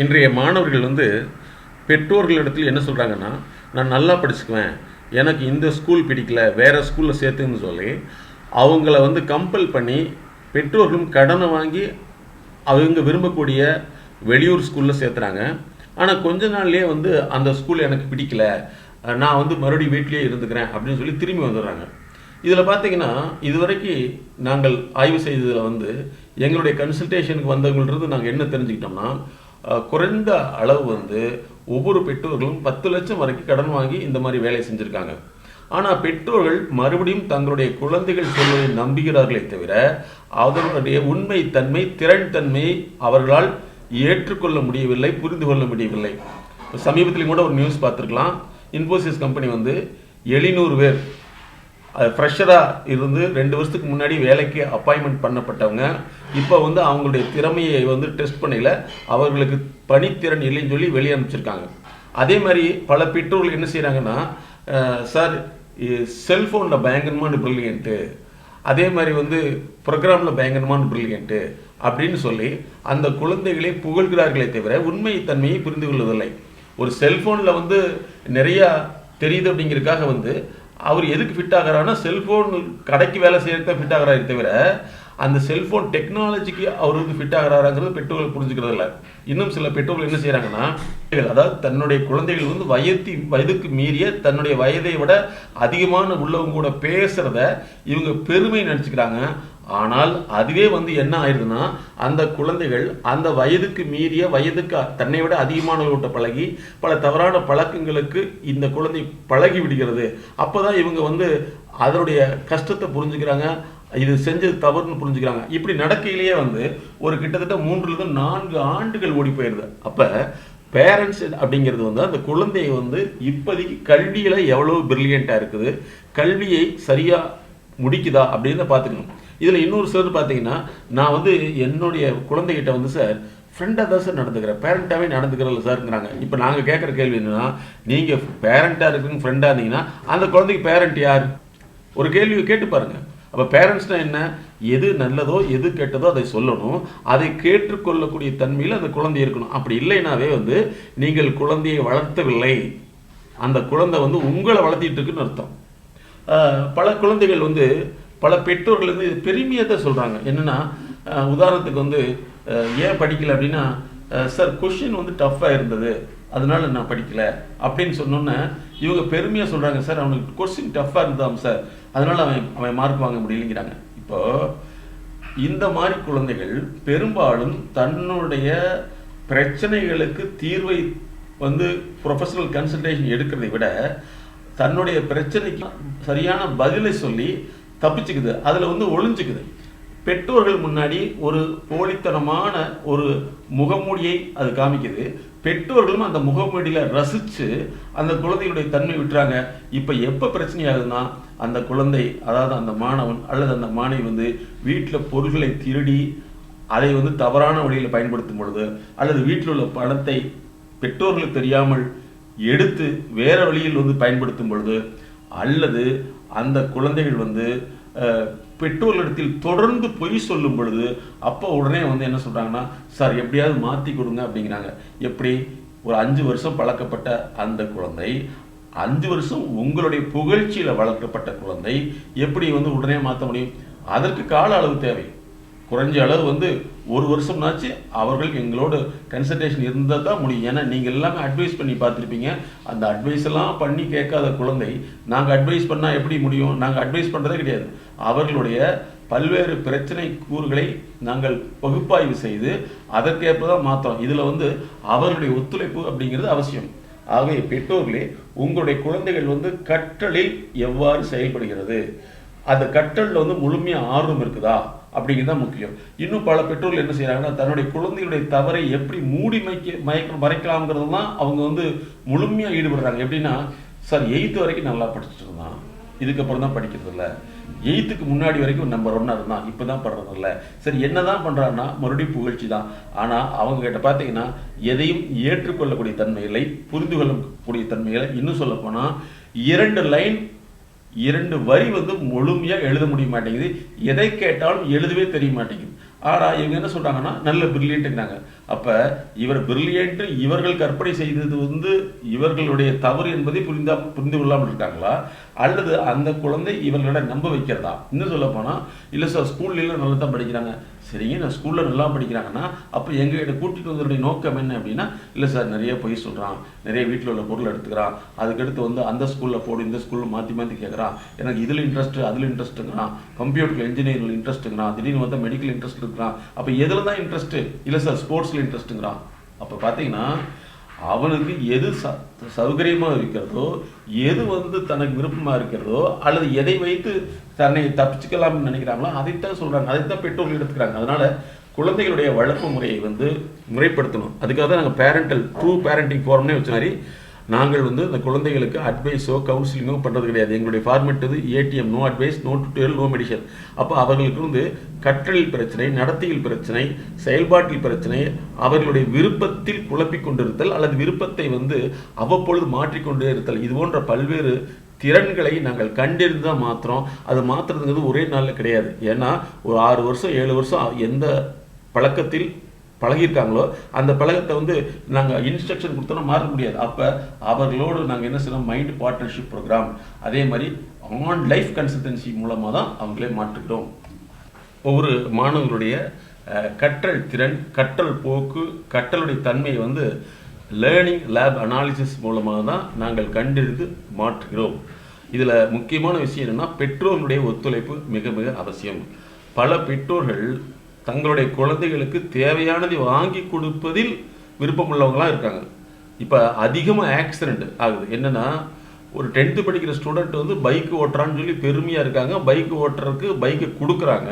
இன்றைய மாணவர்கள் வந்து பெற்றோர்களிடத்தில் என்ன சொல்கிறாங்கன்னா நான் நல்லா படிச்சுக்குவேன். எனக்கு இந்த ஸ்கூல் பிடிக்கல. வேறு ஸ்கூலில் சேர்த்துன்னு சொல்லி அவங்கள வந்து கம்பல் பண்ணி பெற்றோர்களும் கடனை வாங்கி அவங்க விரும்பக்கூடிய வெளியூர் ஸ்கூலில் சேர்த்துறாங்க. ஆனால் கொஞ்ச நாள்லேயே வந்து அந்த ஸ்கூல் எனக்கு பிடிக்கல. நான் வந்து மறுபடியும் வீட்டிலேயே இருந்துக்கிறேன். அப்படின்னு சொல்லி திரும்பி வந்துடுறாங்க. இதில் பார்த்தீங்கன்னா இதுவரைக்கும் நாங்கள் ஆய்வு செய்ததில் வந்து எங்களுடைய கன்சல்டேஷனுக்கு வந்தவங்கள்ட்ட நாங்கள் என்ன தெரிஞ்சுக்கிட்டோம்னா குறைந்த அளவு வந்து ஒவ்வொரு பெற்றோர்களும் பத்து லட்சம் வரைக்கும் கடன் வாங்கி இந்த மாதிரி வேலை செஞ்சுருக்காங்க. ஆனால் பெற்றோர்கள் மறுபடியும் தங்களுடைய குழந்தைகள் சொல்வதை நம்புகிறார்களே தவிர அவர்களுடைய உண்மை தன்மை திறன் தன்மையை அவர்களால் ஏற்றுக்கொள்ள முடியவில்லை புரிந்து கொள்ள முடியவில்லை. சமீபத்தில் கூட ஒரு நியூஸ் பார்த்துருக்கலாம். இன்ஃபோசிஸ் கம்பெனி வந்து எழுநூறு பேர் ஃப்ரெஷராக இருந்து ரெண்டு வருஷத்துக்கு முன்னாடி வேலைக்கு அப்பாயின்மெண்ட் பண்ணப்பட்டவங்க இப்போ வந்து அவங்களுடைய திறமையை வந்து டெஸ்ட் பண்ணையில் அவர்களுக்கு பணித்திறன் இல்லைன்னு சொல்லி வெளியே அனுப்பிச்சிருக்காங்க. அதே மாதிரி பல பெற்றோர்கள் என்ன செய்கிறாங்கன்னா சார் செல்ஃபோனில் பயங்கரமான ப்ரில்லியன்ட்டு அதே மாதிரி வந்து ப்ரோக்ராமில் பயங்கரமான ப்ரில்லியன்ட்டு அப்படின்னு சொல்லி அந்த குழந்தைகளை புகழ்கிறார்களே தவிர உண்மை தன்மையை புரிந்து கொள்வதில்லை. ஒரு செல்ஃபோனில் வந்து நிறையா தெரியுது அப்படிங்கிறதுக்காக வந்து அவர் எதுக்கு ஃபிட் ஆகிறாருன்னா செல்ஃபோன் கடைக்கு வேலை செய்யறதுக்கு ஃபிட் ஆகிறாரே தவிர அந்த செல்ஃபோன் டெக்னாலஜிக்கு அவர் வந்து ஃபிட் ஆகிறாராங்கிறது பெற்றோர்கள் புரிஞ்சுக்கிறது இல்லை. இன்னும் சில பெற்றோர்கள் என்ன செய்கிறாங்கன்னா அதாவது தன்னுடைய குழந்தைகள் வந்து வயத்தி வயதுக்கு மீறிய தன்னுடைய வயதை விட அதிகமான உள்ளவங்க கூட பேசுகிறத இவங்க பெருமை நினச்சிக்கிறாங்க. ஆனால் அதுவே வந்து என்ன ஆயிடுதுன்னா அந்த குழந்தைகள் அந்த வயதுக்கு மீறிய வயதுக்கு தன்னை விட அதிகமானவர்கள்ட்ட பழகி பல தவறான பழக்கங்களுக்கு இந்த குழந்தை பழகி விடுகிறது. அப்போ தான் இவங்க வந்து அதனுடைய கஷ்டத்தை புரிஞ்சுக்கிறாங்க இது செஞ்சது தவறுன்னு புரிஞ்சுக்கிறாங்க. இப்படி நடக்கையிலேயே வந்து ஒரு கிட்டத்தட்ட மூன்றுலேருந்து நான்கு ஆண்டுகள் ஓடி போயிடுது அப்போ பேரண்ட்ஸ் அப்படிங்கிறது வந்து அந்த குழந்தையை வந்து இப்போதைக்கு கல்வியில் எவ்வளோ பிரில்லியண்ட்டாக இருக்குது கல்வியை சரியாக முடிக்குதா அப்படின்னு பார்த்துக்கணும். இதில் இன்னொரு சார் பார்த்தீங்கன்னா நான் வந்து என்னுடைய குழந்தைகிட்ட வந்து சார் ஃப்ரெண்டாக தான் சார் நடந்துக்கிறேன். பேரண்ட்டாகவே நடந்துக்கிறதில்ல சார்ங்கிறாங்க இப்போ நாங்கள் கேட்குற கேள்வி என்னன்னா நீங்கள் பேரண்ட்டாக இருக்குங்க ஃப்ரெண்டாக இருந்தீங்கன்னா அந்த குழந்தைக்கு பேரண்ட் யார்? ஒரு கேள்வியை கேட்டு பாருங்கள் அப்போ பேரண்ட்ஸ்னால் என்ன? எது நல்லதோ எது கெட்டதோ அதை சொல்லணும். அதை கேட்டுக்கொள்ளக்கூடிய தன்மையில் அந்த குழந்தை இருக்கணும். அப்படி இல்லைனாவே வந்து நீங்கள் குழந்தையை வளர்த்தவில்லை. அந்த குழந்தை வந்து உங்களை வளர்த்திட்டு இருக்குன்னு அர்த்தம். பல குழந்தைகள் வந்து பல பெற்றோர்கள் வந்து பெருமையாக சொல்கிறாங்க என்னென்னா உதாரணத்துக்கு வந்து ஏன் படிக்கல அப்படின்னா சார் கொஷின் வந்து டஃப்பாக இருந்தது. அதனால நான் படிக்கலை. அப்படின்னு சொன்னோன்னே இவங்க பெருமையாக சொல்கிறாங்க சார் அவனுக்கு கொஸ்டின் டஃப்பாக இருந்தாம் சார். அதனால் அவன் அவன் மார்க் வாங்க முடியலைங்கிறாங்க. இப்போது இந்த மாதிரி குழந்தைகள் பெரும்பாலும் தன்னுடைய பிரச்சனைகளுக்கு தீர்வை வந்து ப்ரொஃபஷனல் கன்சல்டேஷன் எடுக்கிறதை விட தன்னுடைய பிரச்சனைக்கு சரியான பதிலை சொல்லி தப்பிச்சுக்குது. அதில் வந்து ஒளிஞ்சுக்குது. பெற்றோர்கள் முன்னாடி ஒரு போலித்தனமான ஒரு முகமூடியை அது காமிக்குது. பெற்றோர்களும் அந்த முகமூடியில் ரசித்து அந்த குழந்தையுடைய தன்மை விட்டுறாங்க. இப்போ எப்போ பிரச்சனையாகுதுன்னா அந்த குழந்தை அதாவது அந்த மாணவன் அல்லது அந்த மாணவி வந்து வீட்டில் பொருள்களை திருடி அதை வந்து தவறான வழியில் பயன்படுத்தும் பொழுது அல்லது வீட்டில் உள்ள பணத்தை பெற்றோர்களுக்கு தெரியாமல் எடுத்து வேற வழியில் வந்து பயன்படுத்தும் பொழுது அல்லது அந்த குழந்தைகள் வந்து பெற்றோர்களிடத்தில் தொடர்ந்து பொய் சொல்லும் பொழுது அப்போ உடனே வந்து என்ன சொல்கிறாங்கன்னா சார் எப்படியாவது மாற்றி கொடுங்க அப்படிங்கிறாங்க. எப்படி? ஒரு அஞ்சு வருஷம் பழக்கப்பட்ட அந்த குழந்தை அஞ்சு வருஷம் உங்களுடைய புகழ்ச்சியில் வளர்க்கப்பட்ட குழந்தை எப்படி வந்து உடனே மாற்ற முடியும்? அதற்கு கால அளவு தேவை. குறைஞ்ச அளவு வந்து ஒரு வருஷம்னாச்சு அவர்கள் எங்களோட கன்சல்டேஷன் இருந்தால் தான் முடியும். ஏன்னா நீங்கள் எல்லாமே அட்வைஸ் பண்ணி பார்த்துருப்பீங்க. அந்த அட்வைஸ் எல்லாம் பண்ணி கேட்காத குழந்தை நாங்கள் அட்வைஸ் பண்ணால் எப்படி முடியும்? நாங்கள் அட்வைஸ் பண்ணுறதே கிடையாது. அவர்களுடைய பல்வேறு பிரச்சனை கூறுகளை நாங்கள் பகுப்பாய்வு செய்து அதற்கேற்ப தான் மாற்றோம் இதில் வந்து அவர்களுடைய ஒத்துழைப்பு அப்படிங்கிறது அவசியம். ஆகவே பெற்றோர்களே உங்களுடைய குழந்தைகள் வந்து கற்றலில் எவ்வாறு செயல்படுகிறது? அந்த கற்றலில் வந்து முழுமையாக ஆர்வம் இருக்குதா? அப்படிங்கிறது தான் முக்கியம். இன்னும் பல பெற்றோர்கள் என்ன செய்கிறாங்கன்னா தன்னுடைய குழந்தைகளுடைய தவறை எப்படி மூடி மைக்க மயக்க மறைக்கலாம்ங்கிறது தான் அவங்க வந்து முழுமையாக ஈடுபடுறாங்க. எப்படின்னா சார் எயித்து வரைக்கும் நல்லா படிச்சுட்டு இருந்தான். இதுக்கப்புறம் தான் படிக்கிறது இல்லை எயித்துக்கு முன்னாடி வரைக்கும் நம்பர் ஒன்னாக இருந்தான். இப்போ தான் படுறது இல்லை சரி என்ன தான் பண்ணுறாருன்னா மறுபடியும் புகழ்ச்சி தான். ஆனால் அவங்க கிட்ட பார்த்தீங்கன்னா எதையும் ஏற்றுக்கொள்ளக்கூடிய தன்மைகளை புரிந்து கொள்ளக்கூடிய தன்மைகளை இன்னும் சொல்லப்போனால் இரண்டு லைன் இரண்டு வரி வந்து முழுமையாக எழுத முடிய மாட்டேங்குது. எதை கேட்டாலும் எழுதவே தெரிய மாட்டேங்குது. ஆனால் இவங்க என்ன சொல்கிறாங்கன்னா நல்ல பிரில்லியன்ட்டுங்கிறாங்க அப்போ இவர் பிரில்லியன்ட்டு இவர்கள் கற்பனை செய்தது வந்து இவர்களுடைய தவறு என்பதை புரிந்தா புரிந்து கொள்ளாமல் இருக்காங்களா? அல்லது அந்த குழந்தை இவர்களிடம் நம்ப வைக்கிறதா? இன்னும் சொல்ல போனால் இல்லை சார் ஸ்கூல்லாம் நல்லா தான் படிக்கிறாங்க. சரிங்க நான் ஸ்கூலில் நல்லா படிக்கிறாங்கன்னா அப்போ எங்ககிட்ட கூட்டிகிட்டு வந்ததுடைய நோக்கம் என்ன அப்படின்னா இல்லை சார் நிறைய பொய் சொல்கிறான் நிறைய வீட்டில் உள்ள பொருள் எடுத்துக்கிறான். அதுக்கடுத்து வந்து அந்த ஸ்கூலில் போடு இந்த ஸ்கூலில் மாற்றி மாற்றி கேட்குறான் எனக்கு இதில் இன்ட்ரெஸ்ட்டு அதில் இன்ட்ரெஸ்ட்டுங்கிறான் கம்ப்யூட்டர் இன்ஜினியரிங் இன்ட்ரெஸ்ட்டுங்கிறான் திடீர்னு வந்து மெடிக்கல் இன்ட்ரெஸ்ட் இருக்கிறான். அப்போ எதில் தான் இன்ட்ரெஸ்ட்டு இல்லை சார் ஸ்போர்ட்ஸில் இன்ட்ரெஸ்ட்டுங்கிறான் அப்போ பார்த்தீங்கன்னா அவனுக்கு எது ச சௌகரியமாக இருக்கிறதோ எது வந்து தனக்கு விருப்பமாக இருக்கிறதோ அல்லது எதை வைத்து தன்னை தப்பிச்சுக்கலாம்னு நினைக்கிறாங்களோ அதைத்தான் சொல்கிறாங்க அதைத்தான் பெற்றோர்கள் எடுத்துக்கிறாங்க. அதனால் குழந்தைகளுடைய வளர்ப்பு முறையை வந்து முறைப்படுத்தணும். அதுக்காக தான் நாங்கள் பேரண்டல் ட்ரூ பேரண்டிங் ஃபார்ம்னே வச்ச மாதிரி நாங்கள் வந்து அந்த குழந்தைகளுக்கு அட்வைஸோ கவுன்சிலிங்கோ பண்ணுறது கிடையாது. எங்களுடைய ஃபார்மெட் இது ATM no advice no tutorial no medicine அப்போ அவர்களுக்கு வந்து கற்றலில் பிரச்சனை நடத்தையில் பிரச்சனை செயல்பாட்டில் பிரச்சனை அவர்களுடைய விருப்பத்தில் குழப்பிக் கொண்டிருத்தல் அல்லது விருப்பத்தை வந்து அவ்வப்பொழுது மாற்றிக்கொண்டே இருத்தல் இது போன்ற பல்வேறு திறன்களை நாங்கள் கண்டறிந்து தான் மாற்றுறோம் அது மாற்றுறதுங்கிறது ஒரே நாளில் கிடையாது. ஏன்னா ஒரு ஆறு வருஷம் ஏழு வருஷம் எந்த பழக்கத்தில் பழகியிருக்காங்களோ அந்த பழக்கத்தை வந்து நாங்கள் இன்ஸ்ட்ரக்ஷன் கொடுத்தோன்னா மாற முடியாது. அப்போ அவர்களோடு நாங்கள் என்ன செய்யணும் மைண்ட் பார்ட்னர்ஷிப் ப்ரோக்ராம் அதே மாதிரி ஆன் லைஃப் கன்சல்டன்சி மூலமாக தான் அவங்களே மாற்றுகிறோம் ஒவ்வொரு மாணவர்களுடைய கற்றல் திறன் கற்றல் போக்கு கற்றலுடைய தன்மையை வந்து லேர்னிங் லேப் அனாலிசிஸ் மூலமாக தான் நாங்கள் கண்டெடுத்து மாற்றுகிறோம். இதில் முக்கியமான விஷயம் என்னென்னா பெற்றோர்களுடைய ஒத்துழைப்பு மிக மிக அவசியம். பல பெற்றோர்கள் தங்களுடைய குழந்தைகளுக்கு தேவையானதை வாங்கி கொடுப்பதில் விருப்பமுள்ளவங்களாம் இருக்காங்க. இப்போ அதிகமாக ஆக்சிடெண்ட் ஆகுது. என்னென்னா ஒரு டென்த்து படிக்கிற ஸ்டூடெண்ட் வந்து பைக் ஓட்டுறான்னு சொல்லி பெருமையாக இருக்காங்க. பைக் ஓட்டுறதுக்கு பைக்கை கொடுக்குறாங்க.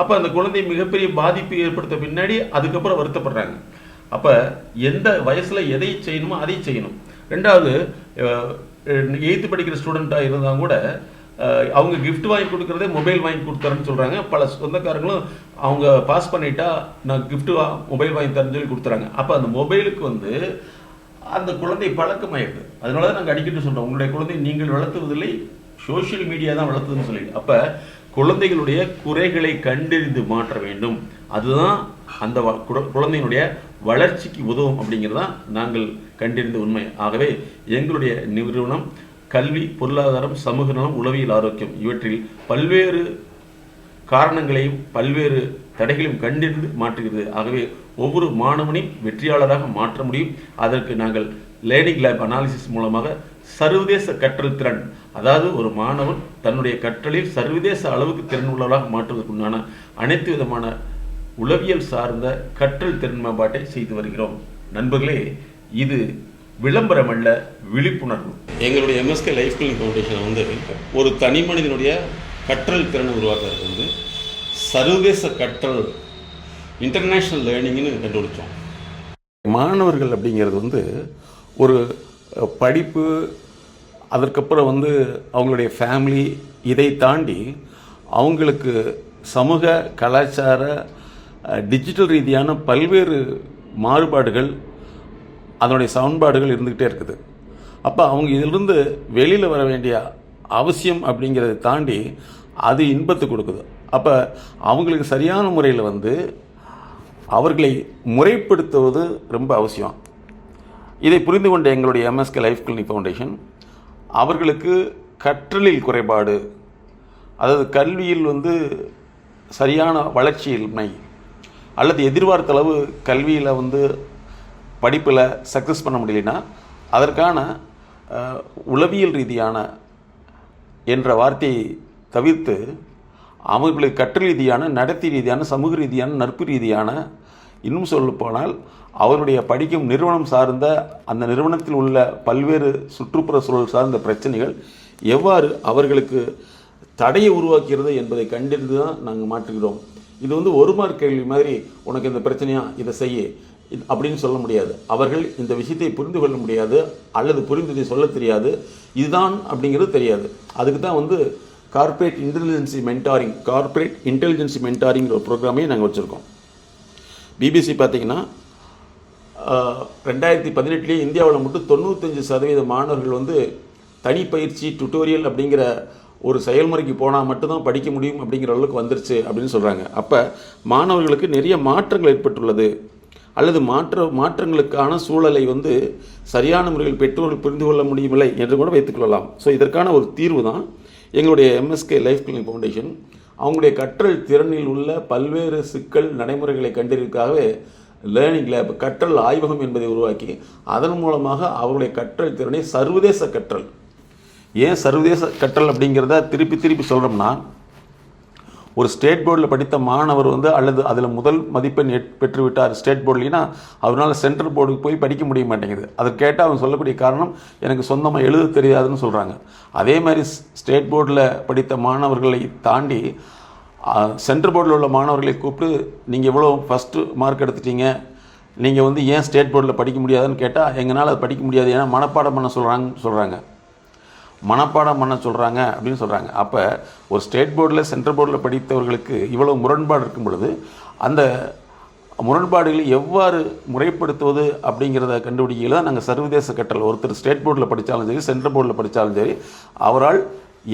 அப்போ அந்த குழந்தை மிகப்பெரிய பாதிப்பு ஏற்படுத்த பின்னாடி அதுக்கப்புறம் வருத்தப்படுறாங்க. அப்போ எந்த வயசில் எதை செய்யணுமோ அதை செய்யணும். ரெண்டாவது எயித்து படிக்கிற ஸ்டூடெண்ட்டாக இருந்தால் கூட அவங்க கிஃப்ட் வாங்கி கொடுக்குறதே மொபைல் வாங்கி கொடுத்துறேன்னு சொல்கிறாங்க பல சொந்தக்காரங்களும் அவங்க பாஸ் பண்ணிட்டா நான் கிஃப்ட்டு வா மொபைல் வாங்கி தரேன்னு சொல்லி கொடுத்துறாங்க. அப்போ அந்த மொபைலுக்கு வந்து அந்த குழந்தை பழக்கமாயிடுது. அதனால தான் நாங்கள் அடிக்கடி சொல்கிறோம் உங்களுடைய குழந்தை நீங்கள் வளர்த்துவதில்லை சோஷியல் மீடியா தான் வளர்த்துதுன்னு சொல்லிட்டு அப்போ குழந்தைகளுடைய குறைகளை கண்டறிந்து மாற்ற வேண்டும். அதுதான் அந்த வ- குட- குழந்தையினுடைய வளர்ச்சிக்கு உதவும் அப்படிங்கிறதான் நாங்கள் கண்டறிந்த உண்மை. ஆகவே எங்களுடைய நிறுவனம் கல்வி பொருளாதாரம் சமூக நலம் உளவியல் ஆரோக்கியம் இவற்றில் பல்வேறு காரணங்களையும் பல்வேறு தடைகளையும் கண்டறிந்து மாற்றுகிறது. ஆகவே ஒவ்வொரு மாணவனையும் வெற்றியாளராக மாற்ற முடியும். அதற்கு நாங்கள் லேர்னிங் லேப் அனாலிசிஸ் மூலமாக சர்வதேச கற்றல் திறன் அதாவது ஒரு மாணவன் தன்னுடைய கற்றலில் சர்வதேச அளவுக்கு திறன் உள்ளவராக மாற்றுவதற்குண்டான அனைத்து விதமான உளவியல் சார்ந்த கற்றல் திறன் மேம்பாட்டை செய்து வருகிறோம். நண்பர்களே இது விளம்பரம் அல்ல விழிப்புணர்வு. எங்களுடைய எம்எஸ்கே லைஃப் கிளினிக் ஃபவுண்டேஷன் வந்து ஒரு தனி மனிதனுடைய கற்றல் திறனை உருவாக்குறதுக்கு வந்து சர்வதேச கற்றல் இன்டர்நேஷ்னல் லேர்னிங்னு கண்டுபிடிச்சோம். மாணவர்கள் அப்படிங்கிறது வந்து ஒரு படிப்பு அதற்கப்புறம் வந்து அவங்களுடைய ஃபேமிலி இதை தாண்டி அவங்களுக்கு சமூக கலாச்சார டிஜிட்டல் ரீதியான பல்வேறு மாறுபாடுகள் அதனுடைய சமன்பாடுகள் இருந்துக்கிட்டே இருக்குது. அப்போ அவங்க இதிலிருந்து வெளியில் வர வேண்டிய அவசியம் அப்படிங்கிறத தாண்டி அது இன்பத்தை கொடுக்குது. அப்போ அவங்களுக்கு சரியான முறையில் வந்து அவர்களை முறைப்படுத்துவது ரொம்ப அவசியம். இதை புரிந்து கொண்ட எங்களுடைய எம்எஸ்கே லைஃப் கிளினிக் ஃபவுண்டேஷன் அவர்களுக்கு கற்றலில் குறைபாடு அதாவது கல்வியில் வந்து சரியான வளர்ச்சியின்மை அல்லது எதிர்பார்த்த அளவு கல்வியில் வந்து படிப்பில் சக்ஸஸ் பண்ண முடியலனா அதற்கான உளவியல் ரீதியான என்ற வார்த்தையை தவிர்த்து அவர்களுக்கு கற்றல் ரீதியான நடத்தி ரீதியான சமூக ரீதியான நட்பு ரீதியான இன்னும் சொல்லப்போனால் அவருடைய படிக்கும் நிறுவனம் சார்ந்த அந்த நிறுவனத்தில் உள்ள பல்வேறு சுற்றுப்புற சூழல் சார்ந்த பிரச்சனைகள் எவ்வாறு அவர்களுக்கு தடையை உருவாக்கிறது என்பதை கண்டறிந்து தான் நாங்கள் மாற்றுகிறோம். இது வந்து ஒரு மார்க் கேள்வி மாதிரி உனக்கு இந்த பிரச்சனையாக இதை செய்ய. அப்படின்னு சொல்ல முடியாது. அவர்கள் இந்த விஷயத்தை புரிந்து கொள்ள முடியாது அல்லது புரிந்ததை சொல்ல தெரியாது. இதுதான் அப்படிங்கிறது தெரியாது. அதுக்கு தான் வந்து corporate intelligence mentoring corporate intelligence மென்டாரிங்கிற ஒரு ப்ரோக்ராமே நாங்கள் வச்சுருக்கோம். பிபிசி பார்த்தீங்கன்னா ரெண்டாயிரத்தி பதினெட்டுலேயே இந்தியாவில் மட்டும் தொண்ணூத்தஞ்சு சதவீத மாணவர்கள் வந்து தனிப்பயிற்சி டுட்டோரியல் அப்படிங்கிற ஒரு செயல்முறைக்கு போனால் மட்டும்தான் படிக்க முடியும் அப்படிங்கிற அளவுக்கு வந்துருச்சு அப்படின்னு சொல்கிறாங்க அப்போ மாணவர்களுக்கு நிறைய மாற்றங்கள் ஏற்பட்டுள்ளது. அல்லது மாற்ற மாற்றங்களுக்கான சூழலை வந்து சரியான முறையில் பெற்றோர்கள் புரிந்து கொள்ள முடியவில்லை என்று கூட வைத்துக்கொள்ளலாம் ஸோ இதற்கான ஒரு தீர்வு தான் எங்களுடைய எம்எஸ்கே லைஃப் கிளினிக் ஃபவுண்டேஷன் அவங்களுடைய கற்றல் திறனில் உள்ள பல்வேறு சிக்கல் நடைமுறைகளை கண்டறிவதற்காகவே லேர்னிங் லேப் கற்றல் ஆய்வகம் என்பதை உருவாக்கி அதன் மூலமாக அவருடைய கற்றல் திறனை சர்வதேச கற்றல். ஏன் சர்வதேச கற்றல் அப்படிங்கிறத திருப்பி திருப்பி சொல்கிறோம்னா ஒரு ஸ்டேட் போர்டில் படித்த மாணவர் வந்து அல்லது அதில் முதல் மதிப்பெண் பெற்றுவிட்டார் ஸ்டேட் போர்ட்லைனா அவரால் சென்ட்ரல் போர்டுக்கு போய் படிக்க முடிய மாட்டேங்குது. அதை கேட்டால் அவன் சொல்லக்கூடிய காரணம் எனக்கு சொந்தமாக எழுத தெரியாதுன்னு சொல்கிறாங்க அதே மாதிரி ஸ்- ஸ்டேட் போர்டில் படித்த மாணவர்களை தாண்டி சென்ட்ரல் போர்டில் உள்ள மாணவர்களை கூப்பிட்டு நீங்கள் எவ்வளோ ஃபஸ்ட்டு மார்க் எடுத்துட்டீங்க? நீங்கள் வந்து ஏன் ஸ்டேட் போர்டில் படிக்க முடியாதுன்னு கேட்டால் எங்களால் அது படிக்க முடியாது. ஏன்னா மனப்பாடம் பண்ண சொல்கிறாங்கன்னு சொல்கிறாங்க மனப்பாடம் பண்ண சொல்கிறாங்க அப்படின்னு சொல்கிறாங்க அப்போ ஒரு ஸ்டேட் போர்டில் சென்ட்ரல் போர்டில் படித்தவர்களுக்கு இவ்வளோ முரண்பாடு இருக்கும் பொழுது அந்த முரண்பாடுகளை எவ்வாறு முறைப்படுத்துவது அப்படிங்கிறத கண்டுபிடிக்கையில் தான் நாங்கள் சர்வதேச கற்றல் ஒருத்தர் ஸ்டேட் போர்டில் படித்தாலும் சரி சென்ட்ரல் போர்டில் படித்தாலும் சரி அவரால்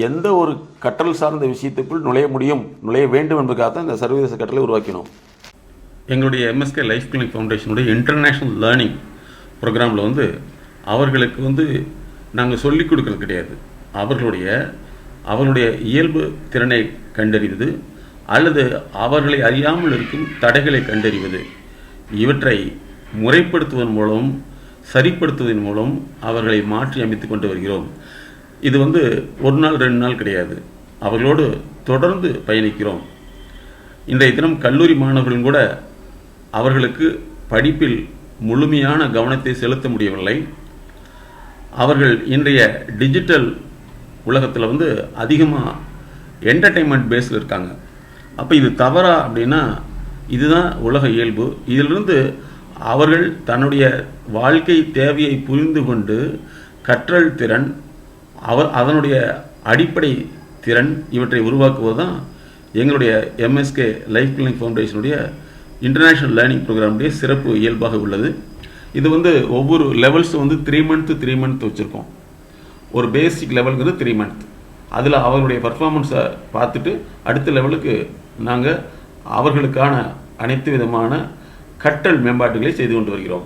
எந்த ஒரு கற்றல் சார்ந்த விஷயத்துக்குள் நுழைய முடியும் நுழைய வேண்டும் என்பதுக்காக தான் இந்த சர்வதேச கற்றலை உருவாக்கினோம். எங்களுடைய எம்எஸ்கே லைஃப் கிளினிக் ஃபவுண்டேஷனுடைய இன்டர்நேஷ்னல் லேர்னிங் ப்ரோக்ராமில் வந்து அவர்களுக்கு வந்து நாங்கள் சொல்லிக் கொடுக்கறது கிடையாது. அவர்களுடைய அவர்களுடைய இயல்பு திறனை கண்டறிவது அல்லது அவர்களை அறியாமல் இருக்கும் தடைகளை கண்டறிவது. இவற்றை முறைப்படுத்துவதன் மூலம் சரிப்படுத்துவதன் மூலம் அவர்களை மாற்றி அமைத்து கொண்டு வருகிறோம். இது வந்து ஒரு நாள் ரெண்டு நாள் கிடையாது. அவர்களோடு தொடர்ந்து பயணிக்கிறோம். இன்றைய தினம் கல்லூரி மாணவர்களும் கூட அவர்களுக்கு படிப்பில் முழுமையான கவனத்தை செலுத்த முடியவில்லை. அவர்கள் இன்றைய டிஜிட்டல் உலகத்தில் வந்து அதிகமாக என்டர்டெயின்மெண்ட் பேஸில் இருக்காங்க. அப்போ இது தவறா அப்படின்னா இதுதான் உலக இயல்பு. இதிலிருந்து அவர்கள் தன்னுடைய வாழ்க்கை தேவையை புரிந்து கொண்டு கற்றல் திறன் அவர் அதனுடைய அடிப்படை திறன் இவற்றை உருவாக்குவது தான் எங்களுடைய எம்எஸ்கே லைஃப் கிளினிக் ஃபவுண்டேஷனுடைய இன்டர்நேஷ்னல் லேர்னிங் ப்ரோக்ராமுடைய சிறப்பு இயல்பாக உள்ளது. இது வந்து ஒவ்வொரு லெவல்ஸ் வந்து த்ரீ மந்த்து த்ரீ மந்த் வச்சுருக்கோம். ஒரு பேசிக் லெவலுங்கிறது த்ரீ மந்த் அதில் அவர்களுடைய பர்ஃபார்மன்ஸை பார்த்துட்டு அடுத்த லெவலுக்கு நாங்கள் அவர்களுக்கான அனைத்து விதமான கட்டல் மேம்பாட்டுகளை செய்து கொண்டு வருகிறோம்.